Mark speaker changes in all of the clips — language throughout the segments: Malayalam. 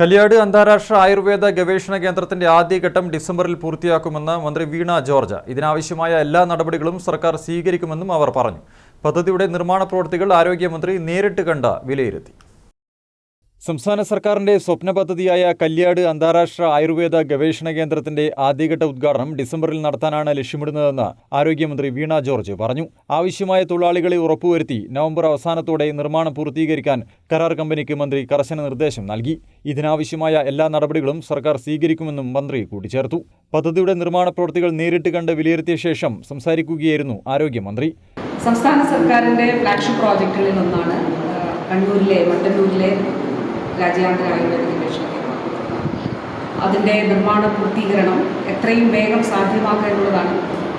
Speaker 1: കല്യാട് അന്താരാഷ്ട്ര ആയുർവേദ ഗവേഷണ കേന്ദ്രത്തിന്റെ ആദ്യഘട്ടം ഡിസംബറിൽ പൂർത്തിയാക്കുമെന്ന് മന്ത്രി വീണ ജോർജ്. ഇതിനാവശ്യമായ എല്ലാ നടപടികളും സർക്കാർ സ്വീകരിക്കുമെന്നും അവർ പറഞ്ഞു. പദ്ധതിയുടെ നിർമ്മാണ പ്രവൃത്തികൾ ആരോഗ്യമന്ത്രി നേരിട്ട് കണ്ട് വിലയിരുത്തി. സംസ്ഥാന സർക്കാരിന്റെ സ്വപ്ന പദ്ധതിയായ കല്യാട് അന്താരാഷ്ട്ര ആയുർവേദ ഗവേഷണ കേന്ദ്രത്തിന്റെ ആദ്യഘട്ട ഉദ്ഘാടനം ഡിസംബറിൽ നടത്താനാണ് ലക്ഷ്യമിടുന്നതെന്ന് ആരോഗ്യമന്ത്രി വീണ ജോർജ് പറഞ്ഞു. ആവശ്യമായ തൊഴിലാളികളെ ഉറപ്പുവരുത്തി നവംബർ അവസാനത്തോടെ നിർമ്മാണം പൂർത്തീകരിക്കാൻ കരാർ കമ്പനിക്ക് മന്ത്രി കർശന നിർദ്ദേശം നൽകി. ഇതിനാവശ്യമായ എല്ലാ നടപടികളും സർക്കാർ സ്വീകരിക്കുമെന്നും മന്ത്രി കൂട്ടിച്ചേർത്തു. പദ്ധതിയുടെ നിർമ്മാണ പ്രവൃത്തികൾ നേരിട്ട് കണ്ട് വിലയിരുത്തിയ ശേഷം സംസാരിക്കുകയായിരുന്നു ആരോഗ്യമന്ത്രി.
Speaker 2: സംസ്ഥാന സർക്കാരിന്റെ ഫ്ലാഗ്ഷിപ്പ് പ്രോജക്റ്റുകളിൽ ഒന്നാണ് കണ്ണൂരിലെ മട്ടന്നൂരിലെ രാജ്യാന്തര ആയുർവേദ ഗവേഷണ അതിന്റെ നിർമ്മാണ പൂർത്തീകരണം എത്രയും വേഗം സാധ്യമാക്കുക എന്നുള്ളതാണ്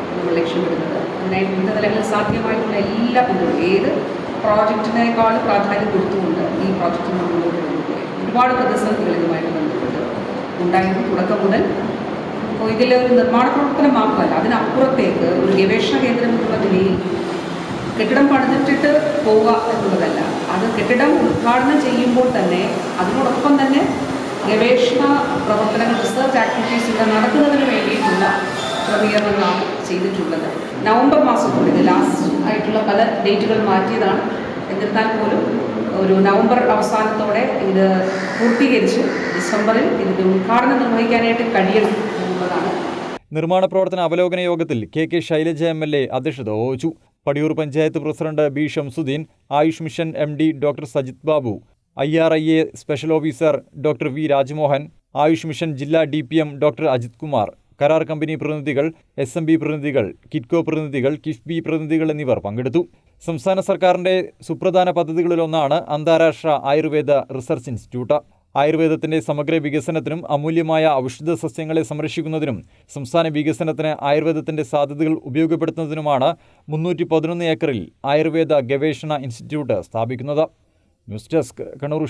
Speaker 2: നമ്മൾ ലക്ഷ്യമിടുന്നത് അതിനായി വിവിധ തലങ്ങളിൽ സാധ്യമായിട്ടുള്ള എല്ലാ പിന്തുണയും ഏത് പ്രോജക്റ്റിനേക്കാൾ പ്രാധാന്യം കൊടുത്തുകൊണ്ട് ഈ പ്രോജക്റ്റ് നമ്മൾ മുന്നോട്ട് ഒരുപാട് പ്രതിസന്ധികൾ ഇതുമായിട്ട് ബന്ധപ്പെട്ട് ഉണ്ടായിരുന്നു. തുടക്കം മുതൽ അപ്പോൾ ഇതിലെ ഒരു നിർമ്മാണ പ്രവർത്തനം മാത്രമല്ല അതിനപ്പുറത്തേക്ക് ഒരു ഗവേഷണ കേന്ദ്രം എന്നുള്ള നിലയിൽ കെട്ടിടം പണിതിട്ടിട്ട് പോവുക എന്നുള്ളതല്ല. അത് കെട്ടിടം ഉദ്ഘാടനം ചെയ്യുമ്പോൾ തന്നെ അതിനോടൊപ്പം തന്നെ ഗവേഷണ പ്രവർത്തനങ്ങൾ റിസർച്ച് ആക്ടിവിറ്റീസ് ഇവിടെ നടത്തുന്നതിന് വേണ്ടിയിട്ടുള്ള ക്രമീകരണങ്ങളാണ് ചെയ്തിട്ടുള്ളത്. നവംബർ മാസത്തോടെ ഇത് ലാസ്റ്റ് ആയിട്ടുള്ള പല ഡേറ്റുകൾ മാറ്റിയതാണ്. എന്നിരുന്നാൽ പോലും ഒരു നവംബർ അവസാനത്തോടെ ഇത് പൂർത്തീകരിച്ച് ഡിസംബറിൽ ഇതിന്റെ ഉദ്ഘാടനം നിർവഹിക്കാനായിട്ട് കഴിയണം
Speaker 1: നിർമ്മാണ പ്രവർത്തന അവലോകന യോഗത്തിൽ K K Shailaja M L A അധ്യക്ഷത വഹിച്ചു. Padiyoor panchayat president B Shamsuddin Ayush mission M D doctor Sajith Babu I R I A special officer doctor V Rajmohan Ayush mission ജില്ലാ D P M doctor Ajith Kumar കരാർ കമ്പനി പ്രതിനിധികൾ എസ് എം ബി പ്രതിനിധികൾ കിറ്റ്കോ പ്രതിനിധികൾ കിഫ്ബി പ്രതിനിധികൾ എന്നിവർ പങ്കെടുത്തു. സംസ്ഥാന സർക്കാരിന്റെ സുപ്രധാന പദ്ധതികളിലൊന്നാണ് അന്താരാഷ്ട്ര ആയുർവേദ റിസർച്ച് ഇൻസ്റ്റിറ്റ്യൂട്ട്. ആയുർവേദത്തിന്റെ സമഗ്ര വികസനത്തിനും അമൂല്യമായ ഔഷധ സസ്യങ്ങളെ സംരക്ഷിക്കുന്നതിനും സംസ്ഥാന വികസനത്തിന് ആയുർവേദത്തിന്റെ സാധ്യതകൾ ഉപയോഗപ്പെടുത്തുന്നതിനുമാണ് മുന്നൂറ്റി പതിനൊന്ന് ഏക്കറിൽ ആയുർവേദ ഗവേഷണ ഇൻസ്റ്റിറ്റ്യൂട്ട് സ്ഥാപിക്കുന്നത്. News desk Kannur